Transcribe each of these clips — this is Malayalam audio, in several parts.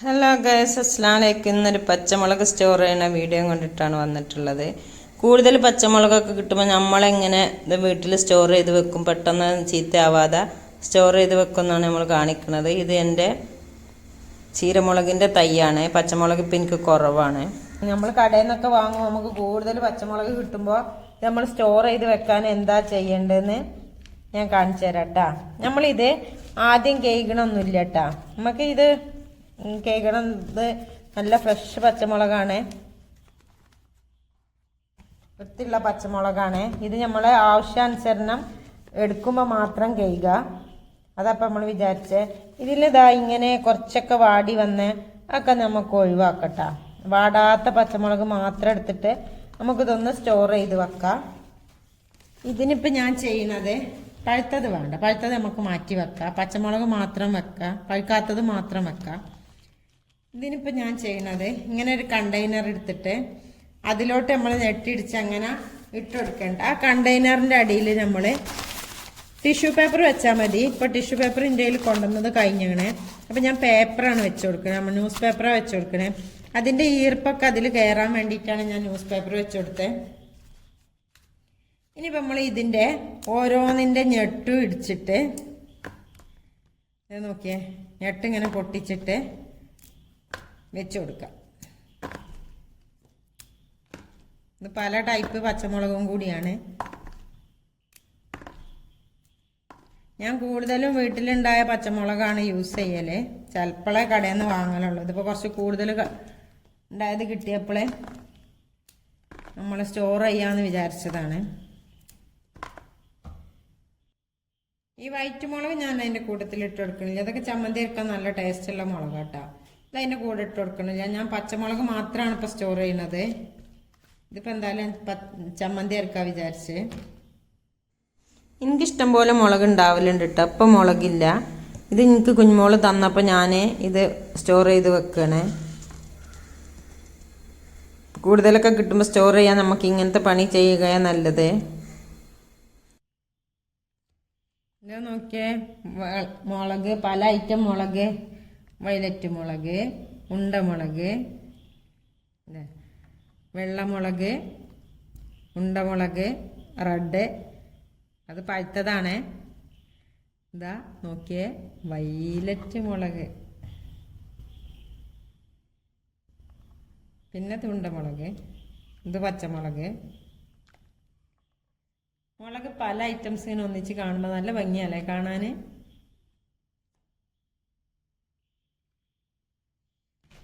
ഹലോ ഗൈസ് അസ്ലാമലൈക്കും ഇന്നൊരു പച്ചമുളക് സ്റ്റോർ ചെയ്യുന്ന വീഡിയോ കണ്ടിട്ടാണ് വന്നിട്ടുള്ളത്. കൂടുതൽ പച്ചമുളകൊക്കെ കിട്ടുമ്പോൾ നമ്മളെങ്ങനെ ഇത് വീട്ടിൽ സ്റ്റോർ ചെയ്ത് വെക്കും? പെട്ടെന്ന് ചീത്തയാവാതെ സ്റ്റോർ ചെയ്ത് വെക്കുമെന്നാണ് നമ്മൾ കാണിക്കുന്നത്. ഇത് എന്റെ ചീരമുളകിന്റെ തൈയാണ്. പച്ചമുളക് ഇപ്പം എനിക്ക് കുറവാണ്. നമ്മൾ കടയിൽ നിന്നൊക്കെ വാങ്ങുമ്പോൾ നമുക്ക് കൂടുതൽ പച്ചമുളക് കിട്ടുമ്പോൾ നമ്മൾ സ്റ്റോർ ചെയ്ത് വെക്കാൻ എന്താ ചെയ്യേണ്ടതെന്ന് ഞാൻ കാണിച്ചു തരാം കേട്ടാ നമ്മളിത് ആദ്യം കേൾക്കണമൊന്നുമില്ല കേട്ടാ നമുക്ക് ഇത് കേൾക്കണം ഇത് നല്ല ഫ്രഷ് പച്ചമുളകാണ്. വൃത്തിയുള്ള പച്ചമുളകാണ്. ഇത് നമ്മൾ ആവശ്യാനുസരണം എടുക്കുമ്പോൾ മാത്രം കേൾക്കുക. അതപ്പം നമ്മൾ വിചാരിച്ചേ ഇതിലിതാ ഇങ്ങനെ കുറച്ചൊക്കെ വാടി വന്ന് ഒക്കെ നമുക്ക് ഒഴിവാക്കട്ടാ. വാടാത്ത പച്ചമുളക് മാത്രം എടുത്തിട്ട് നമുക്കിതൊന്ന് സ്റ്റോർ ചെയ്ത് വെക്കാം. ഇതിനിപ്പോൾ ഞാൻ ചെയ്യുന്നത് പഴുത്തത് വേണ്ട. പഴുത്തത് നമുക്ക് മാറ്റി വെക്കാം. പച്ചമുളക് മാത്രം വെക്കാം. പഴുക്കാത്തത് മാത്രം വെക്കാം. ഇതിനിപ്പോൾ ഞാൻ ചെയ്യണത് ഇങ്ങനെ ഒരു കണ്ടെയ്നർ എടുത്തിട്ട് അതിലോട്ട് നമ്മൾ ഞെട്ടിടിച്ച് അങ്ങനെ ഇട്ട് കൊടുക്കേണ്ട ആ കണ്ടെയ്നറിന്റെ അടിയിൽ നമ്മൾ ടിഷ്യൂ പേപ്പർ വെച്ചാൽ മതി. ഇപ്പോൾ ടിഷ്യൂ പേപ്പർ ഇന്ത്യയിൽ കൊണ്ടുവന്നത് കഴിഞ്ഞാണ്. അപ്പോൾ ഞാൻ പേപ്പറാണ് വെച്ച് കൊടുക്കുന്നത് നമ്മൾ ന്യൂസ് പേപ്പറാണ് വെച്ച് കൊടുക്കണേ അതിന്റെ ഈർപ്പൊക്കെ അതിൽ കയറാൻ വേണ്ടിയിട്ടാണ് ഞാൻ ന്യൂസ് പേപ്പർ വെച്ച് കൊടുത്തത് ഇനിയിപ്പോൾ നമ്മൾ ഇതിന്റെ ഓരോന്നിന്റെ ഞെട്ടും ഇടിച്ചിട്ട് നോക്കിയേ. ഞെട്ടിങ്ങനെ പൊട്ടിച്ചിട്ട് വെച്ച് കൊടുക്കാം. ഇത് പല ടൈപ്പ് പച്ചമുളകും കൂടിയാണ്. ഞാൻ കൂടുതലും വീട്ടിലുണ്ടായ പച്ചമുളകാണ് യൂസ് ചെയ്യൽ. ചിലപ്പോഴേ കടയിൽ നിന്ന് വാങ്ങലുള്ളൂ. ഇതിപ്പോൾ കുറച്ച് കൂടുതൽ ഉണ്ടായത് കിട്ടിയപ്പോഴേ നമ്മൾ സ്റ്റോർ ചെയ്യാമെന്ന് വിചാരിച്ചതാണ്. ഈ വൈറ്റ് മുളക് ഞാൻ അതിന്റെ കൂട്ടത്തിൽ ഇട്ട് കൊടുക്കണില്ല. അതൊക്കെ ചമ്മന്തി എടുക്കാൻ നല്ല ടേസ്റ്റുള്ള മുളക് കേട്ടോ ഇത് അതിന്റെ കൂടെ ഇട്ട് കൊടുക്കണില്ല ഞാൻ പച്ചമുളക് മാത്രമാണ് ഇപ്പോൾ സ്റ്റോർ ചെയ്യുന്നത്. ഇതിപ്പോൾ എന്തായാലും ചമ്മന്തി ഇറക്കാൻ വിചാരിച്ച്. എനിക്കിഷ്ടം പോലെ മുളക് ഉണ്ടാവലുണ്ട് കേട്ടോ അപ്പം മുളകില്ല. ഇത് എനിക്ക് കുഞ്ഞുമോൾ തന്നപ്പോൾ ഞാൻ ഇത് സ്റ്റോർ ചെയ്ത് വെക്കണേ. കൂടുതലൊക്കെ കിട്ടുമ്പോൾ സ്റ്റോർ ചെയ്യാൻ നമുക്ക് ഇങ്ങനത്തെ പണി ചെയ്യുകയാണ് നല്ലത്. നോക്കിയേ. മുളക് പല ഐറ്റം മുളക്. വയലറ്റ് മുളക് ഉണ്ടമുളക് വെള്ളമുളക് ഉണ്ടമുളക് റെഡ്. അത് പഴുത്തതാണ്. ഇതാ നോക്കിയേ വൈലറ്റ് മുളക് പിന്നെ തുണ്ടമുളക് ഇത് പച്ചമുളക്. മുളക് പല ഐറ്റംസ് ഇങ്ങനെ ഒന്നിച്ച് കാണുമ്പോൾ നല്ല ഭംഗിയല്ലേ കാണാൻ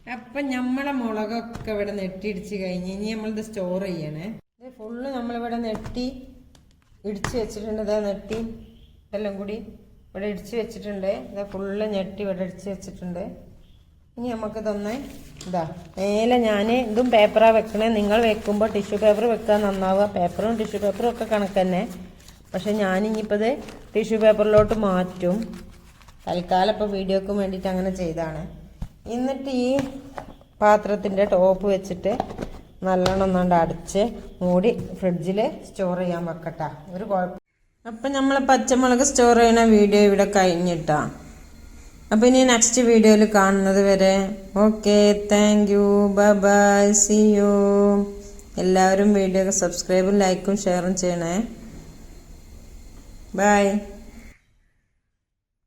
അപ്പം നമ്മളെ മുളകൊക്കെ ഇവിടെ നെട്ടിയിടിച്ച് കഴിഞ്ഞ് ഇനി നമ്മളിത് സ്റ്റോർ ചെയ്യണേ. ഫുള്ള് നമ്മളിവിടെ നെട്ടി ഇടിച്ച് വെച്ചിട്ടുണ്ട്. ഇതാ നെട്ടി എല്ലാം കൂടി ഇവിടെ ഇടിച്ച് വെച്ചിട്ടുണ്ട്. ഇതാ ഫുള്ള് ഞെട്ടി ഇവിടെ ഇടിച്ച് വെച്ചിട്ടുണ്ട്. ഇനി നമുക്ക് നമുക്കിതൊന്ന് ഇതാ മേലെ ഞാൻ ഇതും പേപ്പറാണ് വെക്കണേ. നിങ്ങൾ വെക്കുമ്പോൾ ടിഷ്യൂ പേപ്പർ വെക്കാൻ നന്നാവുക. പേപ്പറും ടിഷ്യൂ പേപ്പറും ഒക്കെ കണക്ക് തന്നെ. പക്ഷെ ഞാനിനിയിപ്പോൾ ഇത് ടിഷ്യൂ പേപ്പറിലോട്ട് മാറ്റും. തൽക്കാലം ഇപ്പോൾ വീഡിയോക്ക് വേണ്ടിയിട്ട് അങ്ങനെ ചെയ്താണ്. എന്നിട്ട് ഈ പാത്രത്തിന്റെ ടോപ്പ് വെച്ചിട്ട് നല്ലോണം ഒന്നാണ്ട് അടച്ച് മൂടി ഫ്രിഡ്ജിൽ സ്റ്റോർ ചെയ്യാൻ വെക്കട്ടെ. ഒരു കുഴപ്പം അപ്പം നമ്മൾ പച്ചമുളക് സ്റ്റോർ ചെയ്യുന്ന വീഡിയോ ഇവിടെ കഴിഞ്ഞിട്ടാ. അപ്പം ഇനി നെക്സ്റ്റ് വീഡിയോയിൽ കാണുന്നത് വരെ. Okay thank you bye see you എല്ലാവരും വീഡിയോ സബ്സ്ക്രൈബും ലൈക്കും ഷെയറും ചെയ്യണേ. ബൈ